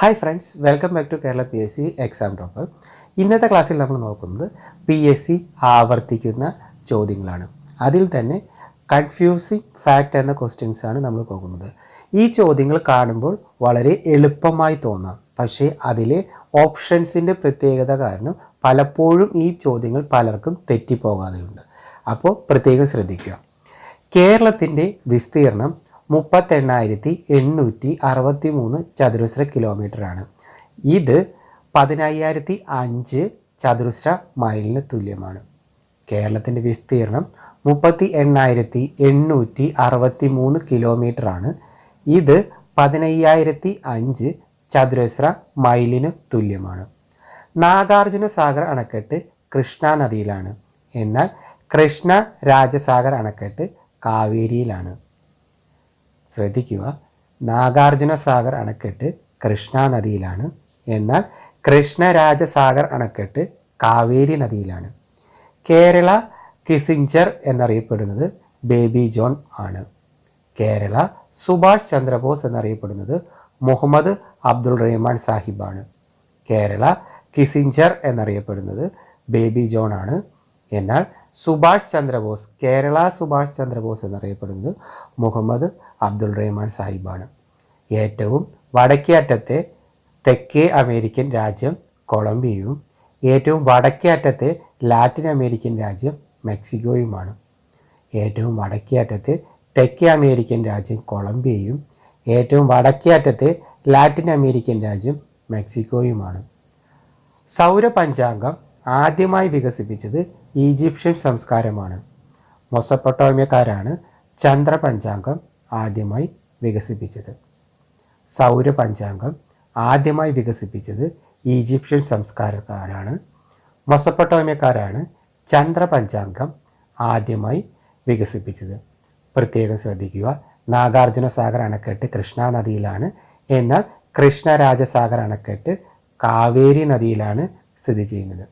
Hi friends welcome back to Kerala P S C exam topper ഇന്നത്തെ ക്ലാസ്സിൽ നമ്മൾ നോക്കുന്നത് പി എസ് സി ആവർത്തിക്കുന്ന ചോദ്യങ്ങളാണ്. അതിൽ തന്നെ കൺഫ്യൂസിങ് ഫാക്റ്റ് എന്ന ക്വസ്റ്റ്യൻസ് ആണ് നമ്മൾ നോക്കുന്നത് ഈ ചോദ്യങ്ങൾ കാണുമ്പോൾ വളരെ എളുപ്പമായി തോന്നാം. പക്ഷേ അതിലെ ഓപ്ഷൻസിന്റെ പ്രത്യേകത കാരണം പലപ്പോഴും ഈ ചോദ്യങ്ങൾ പലർക്കും തെറ്റിപ്പോകാതെയുണ്ട്. അപ്പോൾ പ്രത്യേകം ശ്രദ്ധിക്കുക. കേരളത്തിന്റെ വിസ്തീർണം മുപ്പത്തെണ്ണായിരത്തി എണ്ണൂറ്റി അറുപത്തി മൂന്ന് ചതുരശ്ര കിലോമീറ്ററാണ്. ഇത് പതിനയ്യായിരത്തി അഞ്ച് ചതുരശ്ര മൈലിന് തുല്യമാണ്. കേരളത്തിന്റെ വിസ്തീർണം മുപ്പത്തി എണ്ണായിരത്തി എണ്ണൂറ്റി അറുപത്തി മൂന്ന് കിലോമീറ്ററാണ്. ഇത് പതിനയ്യായിരത്തി അഞ്ച് ചതുരശ്ര മൈലിന് തുല്യമാണ്. നാഗാർജുന സാഗർ അണക്കെട്ട് കൃഷ്ണ നദിയിലാണ്. എന്നാൽ കൃഷ്ണ രാജസാഗർ അണക്കെട്ട് കാവേരിയിലാണ്. ശ്രദ്ധിക്കുക. നാഗാർജുന സാഗർ അണക്കെട്ട് കൃഷ്ണ നദിയിലാണ്. എന്നാൽ കൃഷ്ണരാജസാഗർ അണക്കെട്ട് കാവേരി നദിയിലാണ്. കേരള കിസിഞ്ചർ എന്നറിയപ്പെടുന്നത് ബേബി ജോൺ ആണ്. കേരള സുഭാഷ് ചന്ദ്രബോസ് എന്നറിയപ്പെടുന്നത് മുഹമ്മദ് അബ്ദുൾ റഹ്മാൻ സാഹിബാണ് കേരള കിസിഞ്ചർ എന്നറിയപ്പെടുന്നത് ബേബി ജോൺ ആണ്. എന്നാൽ സുഭാഷ് ചന്ദ്രബോസ് കേരള സുഭാഷ് ചന്ദ്രബോസ് എന്നറിയപ്പെടുന്നത് മുഹമ്മദ് അബ്ദുൾ റഹ്മാൻ സാഹിബാണ്. ഏറ്റവും വടക്കേ അറ്റത്തെ തെക്കേ അമേരിക്കൻ രാജ്യം കൊളംബിയയും ഏറ്റവും വടക്കേ അറ്റത്തെ ലാറ്റിൻ അമേരിക്കൻ രാജ്യം മെക്സിക്കോയുമാണ്. ഏറ്റവും വടക്കേ അറ്റത്തെ തെക്കേ അമേരിക്കൻ രാജ്യം കൊളംബിയയും ഏറ്റവും വടക്കേ അറ്റത്തെ ലാറ്റിൻ അമേരിക്കൻ രാജ്യം മെക്സിക്കോയുമാണ്. സൗര പഞ്ചാംഗം ആദ്യമായി വികസിപ്പിച്ചത് ഈജിപ്ഷ്യൻ സംസ്കാരമാണ്. മൊസപ്പൊട്ടോമിയക്കാരാണ് ചന്ദ്രപഞ്ചാംഗം ആദ്യമായി വികസിപ്പിച്ചത്. സൗരപഞ്ചാംഗം ആദ്യമായി വികസിപ്പിച്ചത് ഈജിപ്ഷ്യൻ സംസ്കാരക്കാരാണ്. മൊസപ്പൊട്ടോമിയക്കാരാണ് ചന്ദ്രപഞ്ചാംഗം ആദ്യമായി വികസിപ്പിച്ചത്. പ്രത്യേകം ശ്രദ്ധിക്കുക നാഗാർജുന സാഗർ അണക്കെട്ട് കൃഷ്ണ നദിയിലാണ്. എന്നാൽ കൃഷ്ണരാജസാഗർ അണക്കെട്ട് കാവേരി നദിയിലാണ് സ്ഥിതി ചെയ്യുന്നത്.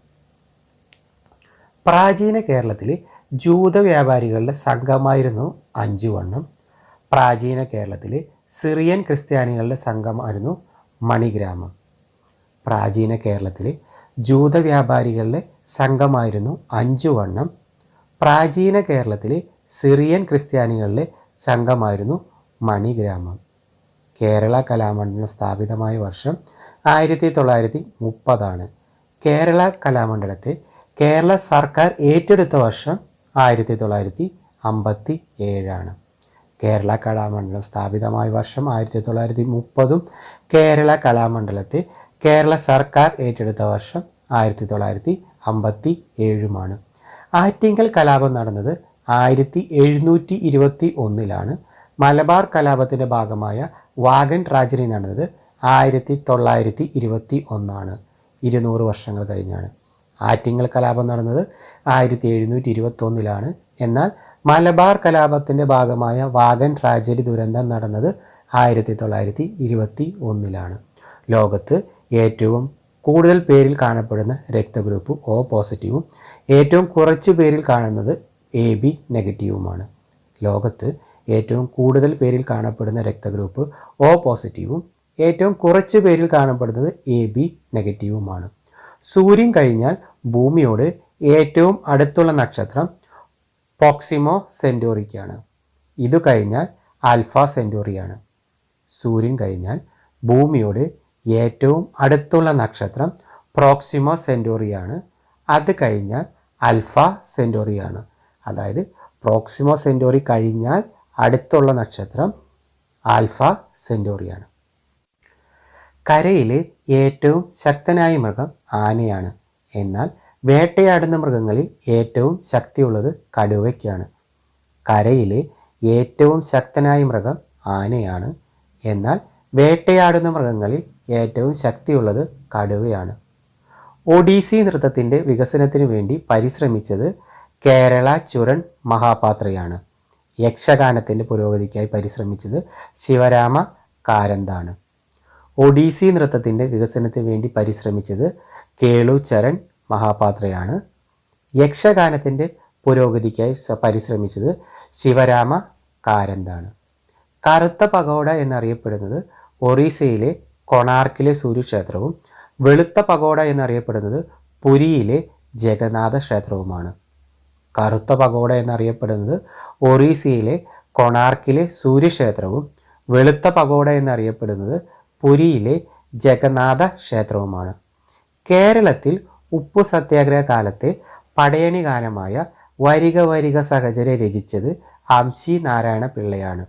പ്രാചീന കേരളത്തിലെ ജൂത വ്യാപാരികളുടെ സംഘമായിരുന്നു അഞ്ചു വണ്ണം പ്രാചീന കേരളത്തിലെ സിറിയൻ ക്രിസ്ത്യാനികളുടെ സംഘമായിരുന്നു മണിഗ്രാമം. പ്രാചീന കേരളത്തിലെ ജൂത വ്യാപാരികളുടെ സംഘമായിരുന്നു അഞ്ചുവണ്ണം. പ്രാചീന കേരളത്തിലെ സിറിയൻ ക്രിസ്ത്യാനികളുടെ സംഘമായിരുന്നു മണിഗ്രാമം. കേരള കലാമണ്ഡലം സ്ഥാപിതമായ വർഷം ആയിരത്തി തൊള്ളായിരത്തി മുപ്പതാണ് കേരള കലാമണ്ഡലത്തെ കേരള സർക്കാർ ഏറ്റെടുത്ത വർഷം ആയിരത്തി തൊള്ളായിരത്തി അമ്പത്തി ഏഴാണ് കേരള കലാമണ്ഡലം സ്ഥാപിതമായ വർഷം ആയിരത്തി തൊള്ളായിരത്തി മുപ്പതും കേരള കലാമണ്ഡലത്തെ കേരള സർക്കാർ ഏറ്റെടുത്ത വർഷം ആയിരത്തി തൊള്ളായിരത്തി അമ്പത്തി ഏഴുമാണ് ആറ്റിങ്കൽ കലാപം നടന്നത് ആയിരത്തി എഴുന്നൂറ്റി ഇരുപത്തി ഒന്നിലാണ് മലബാർ കലാപത്തിന്റെ ഭാഗമായ വാഗൻ ട്രാജഡി നടന്നത് ആയിരത്തി തൊള്ളായിരത്തി ഇരുപത്തി ഒന്നാണ് ഇരുന്നൂറ് വർഷങ്ങൾ കഴിഞ്ഞാണ്. ആറ്റിങ്ങൽ കലാപം നടന്നത് ആയിരത്തി എഴുന്നൂറ്റി ഇരുപത്തി ഒന്നിലാണ് എന്നാൽ മലബാർ കലാപത്തിന്റെ ഭാഗമായ വാഗൻ ട്രാജഡി ദുരന്തം നടന്നത് ആയിരത്തി തൊള്ളായിരത്തി ഇരുപത്തി ഒന്നിലാണ് ലോകത്ത് ഏറ്റവും കൂടുതൽ പേരിൽ കാണപ്പെടുന്ന രക്തഗ്രൂപ്പ് ഒ പോസിറ്റീവും ഏറ്റവും കുറച്ച് പേരിൽ കാണുന്നത് എ ബി നെഗറ്റീവുമാണ്. ലോകത്ത് ഏറ്റവും കൂടുതൽ പേരിൽ കാണപ്പെടുന്ന രക്തഗ്രൂപ്പ് ഒ പോസിറ്റീവും ഏറ്റവും കുറച്ച് പേരിൽ കാണപ്പെടുന്നത് എ ബി നെഗറ്റീവുമാണ്. സൂര്യൻ കഴിഞ്ഞാൽ ഭൂമിയോട് ഏറ്റവും അടുത്തുള്ള നക്ഷത്രം പോക്സിമോ സെന്റോറിക്കാണ് ഇതു കഴിഞ്ഞാൽ ആൽഫ സെന്റോറിയാണ് സൂര്യൻ കഴിഞ്ഞാൽ ഭൂമിയോട് ഏറ്റവും അടുത്തുള്ള നക്ഷത്രം പ്രോക്സിമോ സെന്റോറിയാണ് അത് കഴിഞ്ഞാൽ അൽഫ സെന്റോറിയാണ് അതായത് പ്രോക്സിമോ സെന്റോറി കഴിഞ്ഞാൽ അടുത്തുള്ള നക്ഷത്രം ആൽഫ സെന്റോറിയാണ് കരയിലെ ഏറ്റവും ശക്തനായ മൃഗം ആനയാണ്. എന്നാൽ വേട്ടയാടുന്ന മൃഗങ്ങളിൽ ഏറ്റവും ശക്തിയുള്ളത് കടുവയ്ക്കാണ്. കരയിലെ ഏറ്റവും ശക്തനായ മൃഗം ആനയാണ്. എന്നാൽ വേട്ടയാടുന്ന മൃഗങ്ങളിൽ ഏറ്റവും ശക്തിയുള്ളത് കടുവയാണ്. ഒഡീസി നൃത്തത്തിന്റെ വികസനത്തിന് വേണ്ടി പരിശ്രമിച്ചത് കേരള ചുരൺ മഹാപാത്രയാണ്. യക്ഷഗാനത്തിന്റെ പുരോഗതിക്കായി പരിശ്രമിച്ചത് ശിവരാമ കാരന്താണ്. ഒഡീസി നൃത്തത്തിന്റെ വികസനത്തിന് വേണ്ടി പരിശ്രമിച്ചത് കേളു ചരൺ മഹാപാത്രയാണ്. യക്ഷഗാനത്തിന്റെ പുരോഗതിക്കായി പരിശ്രമിച്ചത് ശിവരാമ കാരന്താണ്. കറുത്ത പകോട എന്നറിയപ്പെടുന്നത് ഒറീസയിലെ കൊണാർക്കിലെ സൂര്യക്ഷേത്രവും വെളുത്ത പകോട എന്നറിയപ്പെടുന്നത് പുരിയിലെ ജഗന്നാഥ ക്ഷേത്രവുമാണ്. കറുത്ത പകോട എന്നറിയപ്പെടുന്നത് ഒറീസയിലെ കൊണാർക്കിലെ സൂര്യക്ഷേത്രവും വെളുത്ത പകോട എന്നറിയപ്പെടുന്നത് പുരിയിലെ ജഗന്നാഥ ക്ഷേത്രവുമാണ്. കേരളത്തിൽ ഉപ്പു സത്യാഗ്രഹ കാലത്തെ പടയണി ഗാനമായ വരിക വരിക സഹചരെ രചിച്ചത് അംശി നാരായണ പിള്ളയാണ്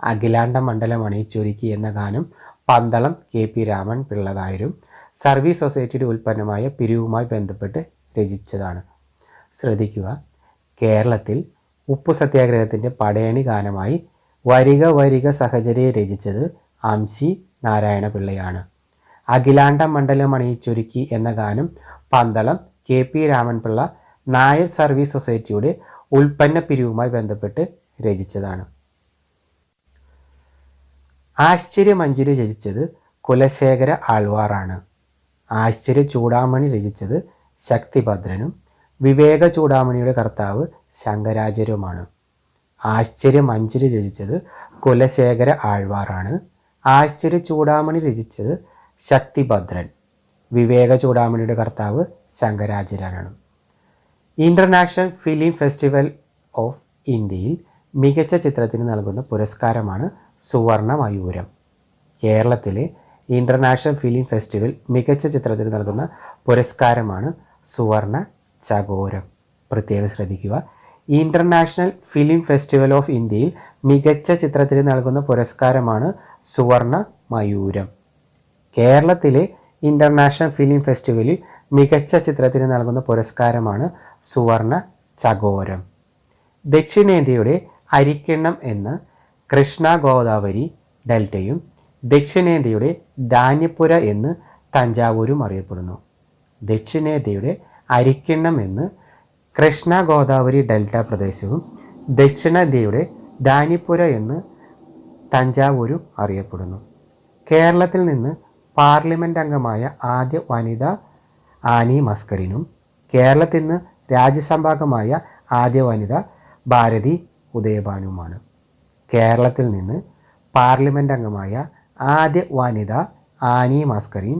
അഖിലാണ്ട മണ്ഡലം അണിയിച്ചൊരുക്കി എന്ന ഗാനം പന്തളം കെ പി രാമൻ പിള്ള നായരും സർവീസ് സൊസൈറ്റിയുടെ ഉൽപ്പന്നമായ പിരിവുമായി ബന്ധപ്പെട്ട് രചിച്ചതാണ്. ശ്രദ്ധിക്കുക കേരളത്തിൽ ഉപ്പു സത്യാഗ്രഹത്തിന്റെ പടയണി ഗാനമായി വരിക വരിക സഹചര്യെ രചിച്ചത് അംശി നാരായണ പിള്ളയാണ് അഖിലാണ്ട മണ്ഡലം അണിയിച്ചൊരുക്കി എന്ന ഗാനം Pandalam K P Raman Pillai Nair service സൊസൈറ്റിയുടെ ഉൽപ്പന്ന പിരിവുമായി ബന്ധപ്പെട്ട് രചിച്ചതാണ്. ആശ്ചര്യമഞ്ജരി രചിച്ചത് കുലശേഖര ആൾവാറാണ്. ആശ്ചര്യ ചൂടാമണി രചിച്ചത് ശക്തിഭദ്രനും വിവേക ചൂടാമണിയുടെ കർത്താവ് ശങ്കരാചാര്യരുമാണ്. ആശ്ചര്യമഞ്ജരി രചിച്ചത് കുലശേഖര ആഴ്വാറാണ് ആശ്ചര്യ ചൂടാമണി രചിച്ചത് ശക്തിഭദ്രൻ. വിവേക ചൂടാമണിയുടെ കർത്താവ് ശങ്കരാചാര്യനാണ്. ഇന്റർനാഷണൽ ഫിലിം ഫെസ്റ്റിവൽ ഓഫ് ഇന്ത്യയിൽ മികച്ച ചിത്രത്തിന് നൽകുന്ന പുരസ്കാരമാണ് സുവർണ മയൂരം. കേരളത്തിലെ ഇന്റർനാഷണൽ ഫിലിം ഫെസ്റ്റിവൽ മികച്ച ചിത്രത്തിന് നൽകുന്ന പുരസ്കാരമാണ് സുവർണ ചകോരം. പ്രത്യേകം ശ്രദ്ധിക്കുക ഇന്റർനാഷണൽ ഫിലിം ഫെസ്റ്റിവൽ ഓഫ് ഇന്ത്യയിൽ മികച്ച ചിത്രത്തിന് നൽകുന്ന പുരസ്കാരമാണ് സുവർണ മയൂരം. കേരളത്തിലെ ഇന്റർനാഷണൽ ഫിലിം ഫെസ്റ്റിവലിൽ മികച്ച ചിത്രത്തിന് നൽകുന്ന പുരസ്കാരമാണ് സുവർണ ചകോരം. ദക്ഷിണേന്ത്യയുടെ അരിക്കിണ്ണം എന്ന് കൃഷ്ണ ഗോദാവരി ഡെൽറ്റയും ദക്ഷിണേന്ത്യയുടെ ധാന്യപ്പുര എന്ന് തഞ്ചാവൂരും അറിയപ്പെടുന്നു. ദക്ഷിണേന്ത്യയുടെ അരിക്കിണ്ണം എന്ന് കൃഷ്ണ ഗോദാവരി ഡെൽറ്റ പ്രദേശവും ദക്ഷിണേന്ത്യയുടെ ധാന്യപ്പുര എന്ന് തഞ്ചാവൂരും അറിയപ്പെടുന്നു. കേരളത്തിൽ നിന്ന് പാർലമെന്റ് അംഗമായ ആദ്യ വനിത ആനി മസ്കറിനും കേരളത്തിൽ നിന്ന് രാജ്യസഭാംഗമായ ആദ്യ വനിത ഭാരതി ഉദയഭാനുമാണ്. കേരളത്തിൽ നിന്ന് പാർലമെന്റ് അംഗമായ ആദ്യ വനിത ആനി മസ്കറിൻ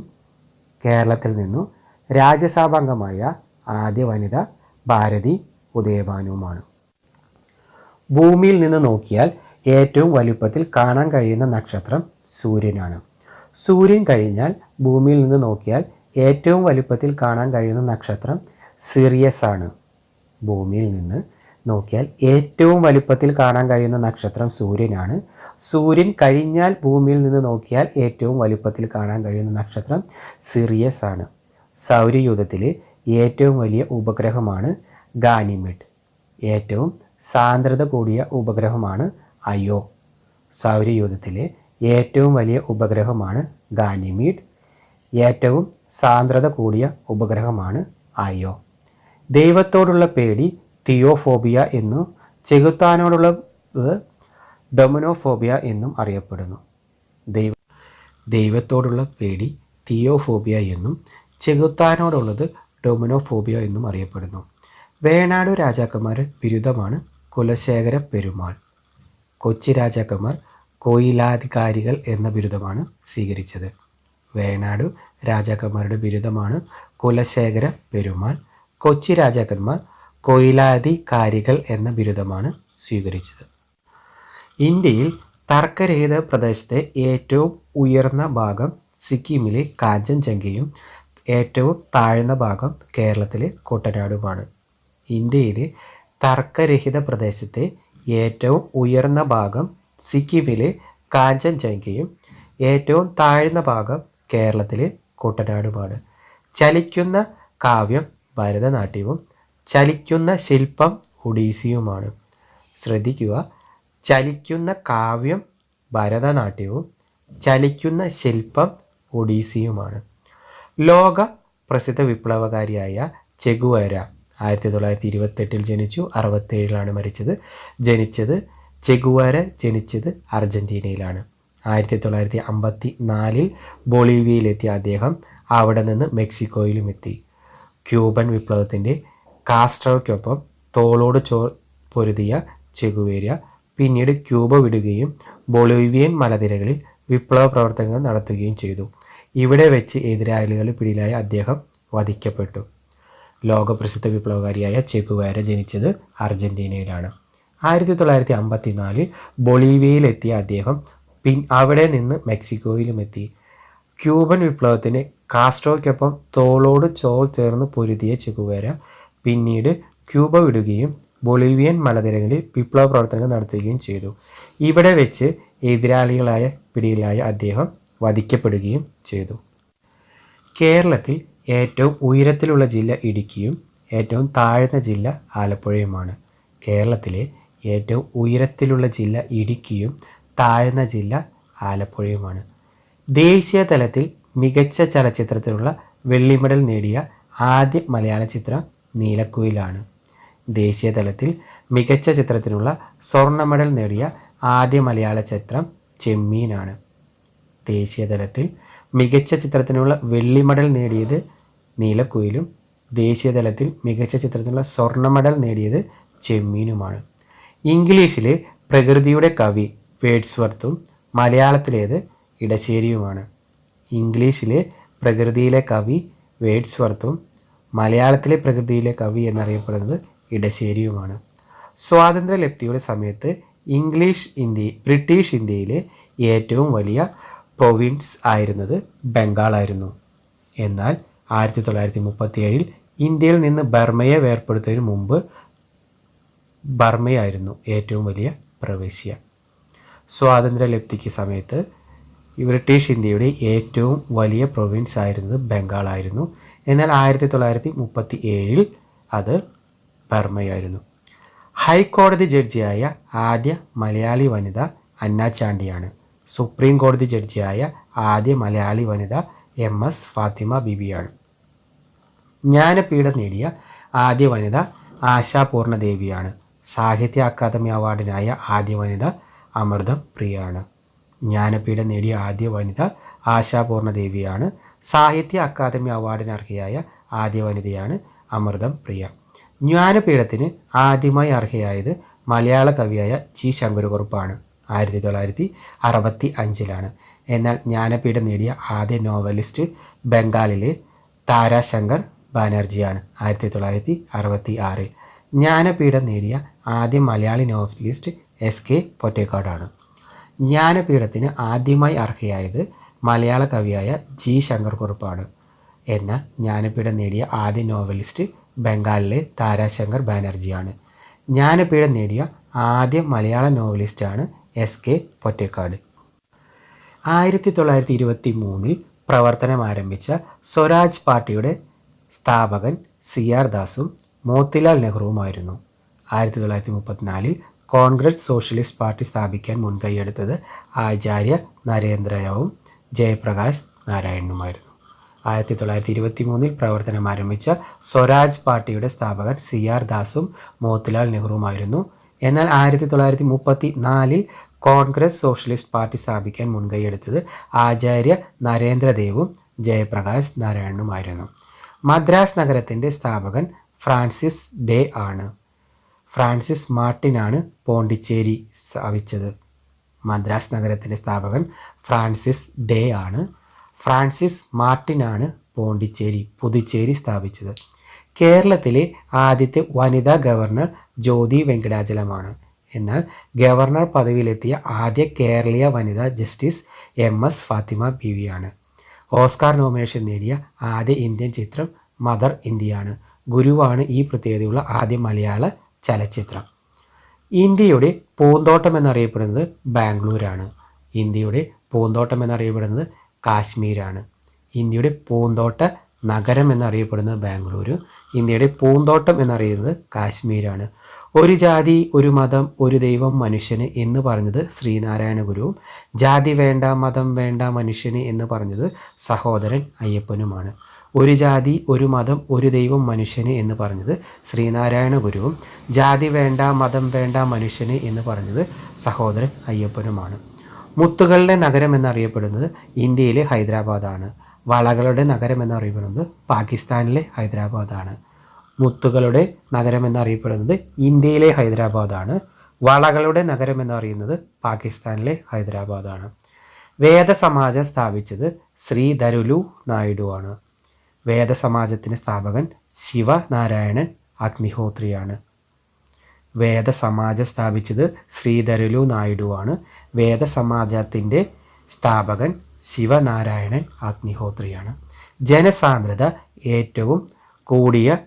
കേരളത്തിൽ നിന്നു രാജ്യസഭാംഗമായ ആദ്യ വനിത ഭാരതി ഉദയഭാനുമാണ്. ഭൂമിയിൽ നിന്ന് നോക്കിയാൽ ഏറ്റവും വലുപ്പത്തിൽ കാണാൻ കഴിയുന്ന നക്ഷത്രം സൂര്യനാണ്. സൂര്യൻ കഴിഞ്ഞാൽ ഭൂമിയിൽ നിന്ന് നോക്കിയാൽ ഏറ്റവും വലുപ്പത്തിൽ കാണാൻ കഴിയുന്ന നക്ഷത്രം സിറിയസ് ആണ്. ഭൂമിയിൽ നിന്ന് നോക്കിയാൽ ഏറ്റവും വലുപ്പത്തിൽ കാണാൻ കഴിയുന്ന നക്ഷത്രം സൂര്യനാണ് സൂര്യൻ കഴിഞ്ഞാൽ ഭൂമിയിൽ നിന്ന് നോക്കിയാൽ ഏറ്റവും വലുപ്പത്തിൽ കാണാൻ കഴിയുന്ന നക്ഷത്രം സിറിയസ് ആണ്. സൗരയൂഥത്തിലെ ഏറ്റവും വലിയ ഉപഗ്രഹമാണ് ഗാനിമിഡ്. ഏറ്റവും സാന്ദ്രത കൂടിയ ഉപഗ്രഹമാണ് അയോ. സൗരയൂഥത്തിലെ ഏറ്റവും വലിയ ഉപഗ്രഹമാണ് ഗാനിമീഡ് ഏറ്റവും സാന്ദ്രത കൂടിയ ഉപഗ്രഹമാണ് അയോ. ദൈവത്തോടുള്ള പേടി തിയോഫോബിയ എന്നും ചെകുത്താനോടുള്ള ഡൊമിനോഫോബിയ എന്നും അറിയപ്പെടുന്നു. ദൈവ ദൈവത്തോടുള്ള പേടി തിയോഫോബിയ എന്നും ചെകുത്താനോടുള്ളത് ഡൊമിനോഫോബിയ എന്നും അറിയപ്പെടുന്നു. വേണാട് രാജാക്കന്മാർ ബിരുദമാണ് കുലശേഖര പെരുമാൾ. കൊച്ചി രാജാക്കന്മാർ കോയിലാധികാരികൾ എന്ന ബിരുദമാണ് സ്വീകരിച്ചത്. വേണാട് രാജാക്കന്മാരുടെ ബിരുദമാണ് കുലശേഖര പെരുമാൾ. കൊച്ചി രാജാക്കന്മാർ കോയിലാധികാരികൾ എന്ന ബിരുദമാണ് സ്വീകരിച്ചത്. ഇന്ത്യയിൽ തർക്കരഹിത പ്രദേശത്തെ ഏറ്റവും ഉയർന്ന ഭാഗം സിക്കിമിലെ കാഞ്ചൻജംഗയും ഏറ്റവും താഴ്ന്ന ഭാഗം കേരളത്തിലെ കുട്ടനാടുമാണ്. ഇന്ത്യയിലെ തർക്കരഹിത പ്രദേശത്തെ ഏറ്റവും ഉയർന്ന ഭാഗം സിക്കിമിലെ കാഞ്ചൻജംഗയും ഏറ്റവും താഴ്ന്ന ഭാഗം കേരളത്തിലെ കുട്ടനാടുമാണ്. ചലിക്കുന്ന കാവ്യം ഭരതനാട്യവും ചലിക്കുന്ന ശില്പം ഒഡീസിയുമാണ്. ശ്രദ്ധിക്കുക ചലിക്കുന്ന കാവ്യം ഭരതനാട്യവും ചലിക്കുന്ന ശില്പം ഒഡീസിയുമാണ്. ലോക പ്രസിദ്ധ വിപ്ലവകാരിയായ ചെഗുവേര ആയിരത്തി തൊള്ളായിരത്തി ഇരുപത്തെട്ടിൽ ജനിച്ചു അറുപത്തേഴിലാണ് മരിച്ചത്. ജനിച്ചത് ചെഗുവേര ജനിച്ചത് അർജന്റീനയിലാണ് ആയിരത്തി തൊള്ളായിരത്തി അമ്പത്തി നാലിൽ ബൊളീവിയയിലെത്തിയ അദ്ദേഹം അവിടെ നിന്ന് മെക്സിക്കോയിലും എത്തി ക്യൂബൻ വിപ്ലവത്തിന്റെ കാസ്ട്രോയ്ക്കൊപ്പം തോളോട് ചോ പൊരുതിയ ചെഗുവേര പിന്നീട് ക്യൂബ വിടുകയും ബൊളീവിയൻ മലനിരകളിൽ വിപ്ലവ പ്രവർത്തനങ്ങൾ നടത്തുകയും ചെയ്തു. ഇവിടെ വെച്ച് എതിരാളികൾ പിടിയിലായ അദ്ദേഹം വധിക്കപ്പെട്ടു. ലോകപ്രസിദ്ധ വിപ്ലവകാരിയായ ചെഗുവേര ജനിച്ചത് അർജന്റീനയിലാണ്. ആയിരത്തി തൊള്ളായിരത്തി അമ്പത്തി നാലിൽ ബൊളീവിയയിലെത്തിയ അദ്ദേഹം പിൻ അവിടെ നിന്ന് മെക്സിക്കോയിലും എത്തി ക്യൂബൻ വിപ്ലവത്തിന് കാസ്ട്രോയ്ക്കൊപ്പം തോളോട് ചോൾ ചേർന്ന് പൊരുതിയ ചെക്കുവേര പിന്നീട് ക്യൂബ വിടുകയും ബൊളീവിയൻ മലനിരകളിൽ വിപ്ലവ പ്രവർത്തനങ്ങൾ നടത്തുകയും ചെയ്തു. ഇവിടെ വെച്ച് എതിരാളികളായ പിടിയിലായ അദ്ദേഹം വധിക്കപ്പെടുകയും ചെയ്തു. കേരളത്തിൽ ഏറ്റവും ഉയരത്തിലുള്ള ജില്ല ഇടുക്കിയും ഏറ്റവും താഴ്ന്ന ജില്ല ആലപ്പുഴയുമാണ്. കേരളത്തിലെ ഏറ്റവും ഉയരത്തിലുള്ള ജില്ല ഇടുക്കിയും താഴ്ന്ന ജില്ല ആലപ്പുഴയുമാണ്. ദേശീയ തലത്തിൽ മികച്ച ചലച്ചിത്രത്തിനുള്ള വെള്ളി മെഡൽ നേടിയ ആദ്യ മലയാള ചിത്രം നീലക്കുയിലാണ്. ദേശീയ തലത്തിൽ മികച്ച ചിത്രത്തിനുള്ള സ്വർണ മെഡൽ നേടിയ ആദ്യ മലയാള ചിത്രം ചെമ്മീനാണ്. ദേശീയ തലത്തിൽ മികച്ച ചിത്രത്തിനുള്ള വെള്ളി മെഡൽ നേടിയത് നീലക്കുയിലും ദേശീയ തലത്തിൽ മികച്ച ചിത്രത്തിനുള്ള സ്വർണ മെഡൽ നേടിയത് ചെമ്മീനുമാണ്. ഇംഗ്ലീഷിലെ പ്രകൃതിയുടെ കവി വേഡ്സ്വർത്തും മലയാളത്തിലേത് ഇടശ്ശേരിയുമാണ്. ഇംഗ്ലീഷിലെ പ്രകൃതിയിലെ കവി വേഡ്സ്വർത്തും മലയാളത്തിലെ പ്രകൃതിയിലെ കവി എന്നറിയപ്പെടുന്നത് ഇടശ്ശേരിയുമാണ്. സ്വാതന്ത്ര്യലബ്ധിയുടെ സമയത്ത് ഇംഗ്ലീഷ് ഇന്ത്യ ബ്രിട്ടീഷ് ഇന്ത്യയിലെ ഏറ്റവും വലിയ പ്രൊവിൻസ് ആയിരുന്നത് ബംഗാളായിരുന്നു എന്നാൽ ആയിരത്തി തൊള്ളായിരത്തി മുപ്പത്തിയേഴിൽ ഇന്ത്യയിൽ നിന്ന് ബർമയെ വേർപ്പെടുത്തുന്നതിന് മുമ്പ് ബർമയായിരുന്നു ഏറ്റവും വലിയ പ്രവിശ്യ. സ്വാതന്ത്ര്യലബ്ധിക്ക് സമയത്ത് ബ്രിട്ടീഷ് ഇന്ത്യയുടെ ഏറ്റവും വലിയ പ്രൊവിൻസ് ആയിരുന്നത് ബംഗാളായിരുന്നു എന്നാൽ ആയിരത്തി തൊള്ളായിരത്തി മുപ്പത്തി ഏഴിൽ അത് ബർമയായിരുന്നു. ഹൈക്കോടതി ജഡ്ജിയായ ആദ്യ മലയാളി വനിത അന്ന ചാണ്ടിയാണ്. സുപ്രീം കോടതി ജഡ്ജിയായ ആദ്യ മലയാളി വനിത എം എസ് ഫാത്തിമ ബിബിയാണ്. ജ്ഞാനപീഠം നേടിയ ആദ്യ വനിത ആശാപൂർണ ദേവിയാണ് സാഹിത്യ അക്കാദമി അവാർഡിനായ ആദ്യ വനിത അമൃതം പ്രിയാണ്. ജ്ഞാനപീഠം നേടിയ ആദ്യ വനിത ആശാപൂർണ ദേവിയാണ് സാഹിത്യ അക്കാദമി അവാർഡിന് അർഹയായ ആദ്യ വനിതയാണ് അമൃതം പ്രിയ. ജ്ഞാനപീഠത്തിന് ആദ്യമായി അർഹയായത് മലയാള കവിയായ ജി ശങ്കരകുറുപ്പാണ്. ആയിരത്തി തൊള്ളായിരത്തി അറുപത്തി അഞ്ചിലാണ് എന്നാൽ ജ്ഞാനപീഠം നേടിയ ആദ്യ നോവലിസ്റ്റ് ബംഗാളിലെ താരാശങ്കർ ബാനർജിയാണ് ആയിരത്തി തൊള്ളായിരത്തി അറുപത്തി ആറിൽ ജ്ഞാനപീഠം നേടിയ ആദ്യ മലയാളി നോവലിസ്റ്റ് എസ് കെ പൊറ്റേക്കാടാണ്. ജ്ഞാനപീഠത്തിന് ആദ്യമായി അർഹയായത് മലയാള കവിയായ ജി ശങ്കർ കുറുപ്പാണ് എന്നാൽ ജ്ഞാനപീഠം നേടിയ ആദ്യ നോവലിസ്റ്റ് ബംഗാളിലെ താരാശങ്കർ ബാനർജിയാണ്. ജ്ഞാനപീഠം നേടിയ ആദ്യ മലയാള നോവലിസ്റ്റാണ് എസ് കെ പൊറ്റേക്കാട്. ആയിരത്തി തൊള്ളായിരത്തി ഇരുപത്തി മൂന്നിൽ പ്രവർത്തനം ആരംഭിച്ച സ്വരാജ് പാർട്ടിയുടെ സ്ഥാപകൻ സി ആർ ദാസും മോത്തിലാൽ നെഹ്റുവുമായിരുന്നു. ആയിരത്തി തൊള്ളായിരത്തി മുപ്പത്തിനാലിൽ കോൺഗ്രസ് സോഷ്യലിസ്റ്റ് പാർട്ടി സ്ഥാപിക്കാൻ മുൻകൈയെടുത്തത് ആചാര്യ നരേന്ദ്രയവും ജയപ്രകാശ് നാരായണനുമായിരുന്നു. ആയിരത്തി തൊള്ളായിരത്തി ഇരുപത്തി മൂന്നിൽ പ്രവർത്തനം ആരംഭിച്ച സ്വരാജ് പാർട്ടിയുടെ സ്ഥാപകൻ സി ആർ ദാസും മോത്തിലാൽ നെഹ്റുവുമായിരുന്നു. എന്നാൽ ആയിരത്തി തൊള്ളായിരത്തി മുപ്പത്തി നാലിൽ കോൺഗ്രസ് സോഷ്യലിസ്റ്റ് പാർട്ടി സ്ഥാപിക്കാൻ മുൻകൈയെടുത്തത് ആചാര്യ നരേന്ദ്രദേവും ജയപ്രകാശ് നാരായണനുമായിരുന്നു. മദ്രാസ് നഗരത്തിന്റെ സ്ഥാപകൻ ഫ്രാൻസിസ് ഡേ ആണ്. ഫ്രാൻസിസ് മാർട്ടിനാണ് പോണ്ടിച്ചേരി സ്ഥാപിച്ചത്. മദ്രാസ് നഗരത്തിന്റെ സ്ഥാപകൻ ഫ്രാൻസിസ് ഡേ ആണ്. ഫ്രാൻസിസ് മാർട്ടിനാണ് പോണ്ടിച്ചേരി പുതുച്ചേരി സ്ഥാപിച്ചത്. കേരളത്തിലെ ആദ്യത്തെ വനിതാ ഗവർണർ ജ്യോതി വെങ്കടാചലമാണ്. എന്നാൽ ഗവർണർ പദവിയിലെത്തിയ ആദ്യ കേരളീയ വനിതാ justice M S Fathima B വിയാണ് Oscar nomination നേടിയ ആദ്യ ഇന്ത്യൻ ചിത്രം മദർ ഇന്ത്യയാണ്. ഗുരുവാണ് ഈ പ്രത്യേകതയുള്ള ആദ്യ മലയാള ചലച്ചിത്രം. ഇന്ത്യയുടെ പൂന്തോട്ടം എന്നറിയപ്പെടുന്നത് ബാംഗ്ലൂരാണ്. ഇന്ത്യയുടെ പൂന്തോട്ടം എന്നറിയപ്പെടുന്നത് കാശ്മീരാണ്. ഇന്ത്യയുടെ പൂന്തോട്ട നഗരം എന്നറിയപ്പെടുന്നത് ബാംഗ്ലൂരു. ഇന്ത്യയുടെ പൂന്തോട്ടം എന്നറിയുന്നത് കാശ്മീരാണ്. ഒരു ജാതി ഒരു മതം ഒരു ദൈവം മനുഷ്യന് എന്ന് പറഞ്ഞത് ശ്രീനാരായണ ഗുരുവും ജാതി വേണ്ട മതം വേണ്ട മനുഷ്യന് എന്ന് പറഞ്ഞത് സഹോദരൻ അയ്യപ്പനുമാണ്. ഒരു ജാതി ഒരു മതം ഒരു ദൈവം മനുഷ്യന് എന്ന് പറഞ്ഞത് ശ്രീനാരായണ ഗുരുവും. ജാതി വേണ്ട മതം വേണ്ട മനുഷ്യന് എന്ന് പറഞ്ഞത് സഹോദരൻ അയ്യപ്പനുമാണ്. മുത്തുകളുടെ നഗരം എന്നറിയപ്പെടുന്നത് ഇന്ത്യയിലെ ഹൈദരാബാദാണ്. വളകളുടെ നഗരം എന്നറിയപ്പെടുന്നത് പാകിസ്ഥാനിലെ ഹൈദരാബാദാണ്. മുത്തുകളുടെ നഗരം എന്നറിയപ്പെടുന്നത് ഇന്ത്യയിലെ ഹൈദരാബാദാണ്. വളകളുടെ നഗരം എന്നറിയുന്നത് പാകിസ്ഥാനിലെ ഹൈദരാബാദാണ്. വേദസമാജം സ്ഥാപിച്ചത് ശ്രീ ധരുലു നായിഡു നായിഡുവാണ്. വേദസമാജത്തിന്റെ സ്ഥാപകൻ ശിവനാരായണൻ അഗ്നിഹോത്രിയാണ്. വേദസമാജം സ്ഥാപിച്ചത് ശ്രീധരലു നായിഡുവാണ് വേദസമാജത്തിന്റെ സ്ഥാപകൻ ശിവനാരായണൻ അഗ്നിഹോത്രിയാണ്. ജനസാന്ദ്രത ഏറ്റവും കൂടിയ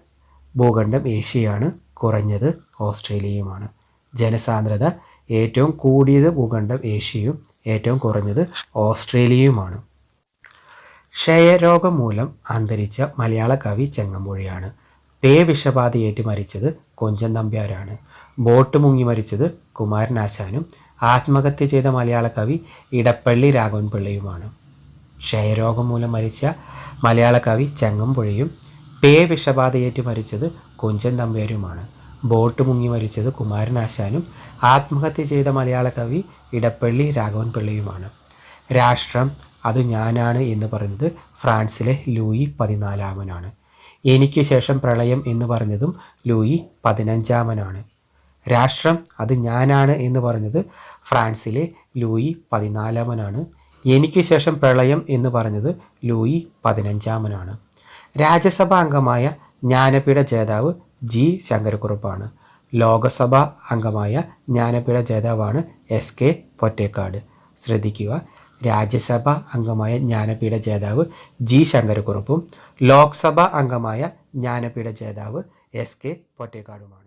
ഭൂഖണ്ഡം ഏഷ്യയാണ്. കുറഞ്ഞത് ഓസ്ട്രേലിയയുമാണ്. ജനസാന്ദ്രത ഏറ്റവും കൂടിയത് ഭൂഖണ്ഡം ഏഷ്യയും ഏറ്റവും കുറഞ്ഞത് ഓസ്ട്രേലിയയുമാണ്. ക്ഷയരോഗം മൂലം അന്തരിച്ച മലയാള കവി ചെങ്ങമ്പുഴയാണ്. പേ വിഷബാധയേറ്റ് മരിച്ചത് കൊഞ്ചൻ നമ്പ്യാരാണ്. ബോട്ട് മുങ്ങി മരിച്ചത് കുമാരനാശാനും ആത്മഹത്യ ചെയ്ത മലയാള കവി ഇടപ്പള്ളി രാഘവൻ പിള്ളയുമാണ് ക്ഷയരോഗം മൂലം മരിച്ച മലയാള കവി ചെങ്ങമ്പുഴയും പേ വിഷബാധയേറ്റ് മരിച്ചത് കൊഞ്ചൻ നമ്പ്യാരുമാണ്. ബോട്ട് മുങ്ങി മരിച്ചത് കുമാരനാശാനും ആത്മഹത്യ ചെയ്ത മലയാള കവി ഇടപ്പള്ളി രാഘവൻ പിള്ളയുമാണ് രാഷ്ട്രം അത് ഞാനാണ് എന്ന് പറഞ്ഞത് ഫ്രാൻസിലെ ലൂയി പതിനാലാമനാണ്. എനിക്ക് ശേഷം പ്രളയം എന്ന് പറഞ്ഞതും ലൂയി പതിനഞ്ചാമനാണ്. രാഷ്ട്രം അത് ഞാനാണ് എന്ന് പറഞ്ഞത് ഫ്രാൻസിലെ ലൂയി പതിനാലാമനാണ്. എനിക്ക് ശേഷം പ്രളയം എന്ന് പറഞ്ഞത് ലൂയി പതിനഞ്ചാമനാണ്. രാജ്യസഭാ അംഗമായ ജ്ഞാനപീഠ ജേതാവ് ജി. ശങ്കരക്കുറുപ്പാണ്. ലോകസഭാ അംഗമായ ജ്ഞാനപീഠ ജേതാവാണ് എസ്. കെ. പൊറ്റേക്കാട്. ശ്രദ്ധിക്കുക രാജ്യസഭാ അംഗമായ ജ്ഞാനപീഠ ജേതാവ് ജി ശങ്കരക്കുറുപ്പും ലോക്സഭ അംഗമായ ജ്ഞാനപീഠ ജേതാവ് എസ് കെ പൊറ്റേക്കാടുമാണ്.